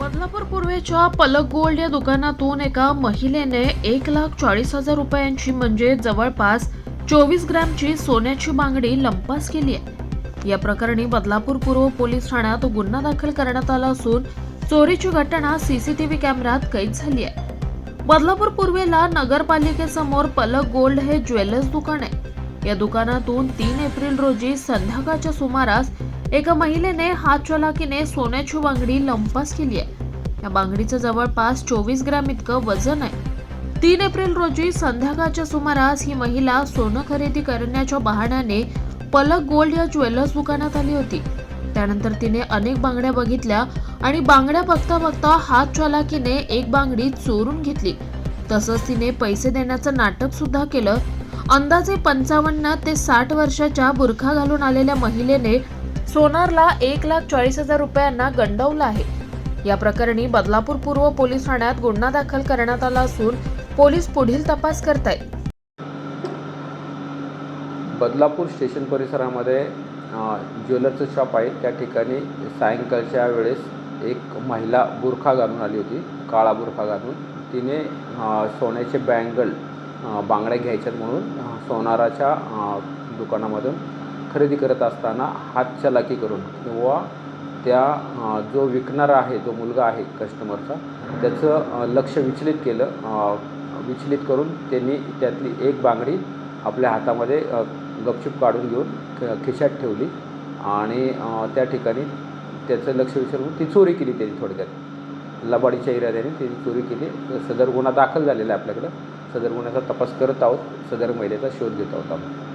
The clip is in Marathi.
बदलापूर पूर्वेच्या पलक गोल्ड या दुकानातून एका महिलेने एक लाख चाळीस हजार रुपयांची म्हणजे जवळपास चोवीस ग्रॅमची सोन्याची बांगडी लंपास केली आहे. या प्रकरणी बदलापूर पूर्व पोलीस ठाण्यात गुन्हा दाखल करण्यात आला असून चोरीची घटना सीसीटीव्ही कॅमेऱ्यात कैद झाली आहे. बदलापूर पूर्वेला नगरपालिकेसमोर पलक गोल्ड हे ज्वेलर्स दुकान आहे. या दुकानातून तीन एप्रिल रोजी संध्याकाळच्या सुमारास एका महिलेने हातचलाकीने सोन्याची बांगडी लंपास केली आहे. या बांगडीचं जवळपास चोवीस ग्रॅम इतकं वजन आहे. तीन एप्रिल रोजी संध्याकाळच्या सुमारास ही महिला सोनं खरेदी करण्याच्या बहाण्याने पलक गोल्ड या ज्वेलर्स दुकानात आली होती. त्यानंतर तिने अनेक बांगड्या बघितल्या आणि बांगड्या बघता बघता हात चालाकीने एक बांगडी चोरून घेतली. तसंच तिने पैसे देण्याचं नाटक सुद्धा केलं. अंदाजे पंचावन्न ते साठ वर्षाच्या बुरखा घालून आलेल्या महिलेने सोनारला एक लाख चाळीस हजार रुपयांना गंडवलं आहे. या प्रकरणी बदलापूर पूर्व पोलीस ठाण्यात गुन्हा दाखल करण्यात आला असून पोलीस पुढील तपास करतायत. बदलापूर स्टेशन परिसरामध्ये ज्वेलरचं शॉप आहे. त्या ठिकाणी सायंकाळच्या वेळेस एक महिला बुरखा घालून आली होती काळा बुरखा घालून. तिने सोन्याचे बँगल बांगड्या घ्यायच्यात म्हणून सोनाराच्या दुकानामधून खरेदी करत असताना हातचलाकी करून किंवा त्या जो विकणारा आहे जो मुलगा आहे कस्टमरचा त्याचं लक्ष विचलित केलं विचलित करून त्यांनी त्यातली एक बांगडी आपल्या हातामध्ये गपचूप काढून घेऊन खिशात ठेवली आणि त्या ठिकाणी त्याचं लक्ष विसरून ती चोरी केली त्यांनी थोडक्यात. लबाडीच्या इराद्याने त्यांनी चोरी केली. सदर गुन्हा दाखल झालेला आहे आपल्याकडं. सदर गुन्ह्याचा तपास करत आहोत. सदर महिलेचा शोध घेत आहोत आपण.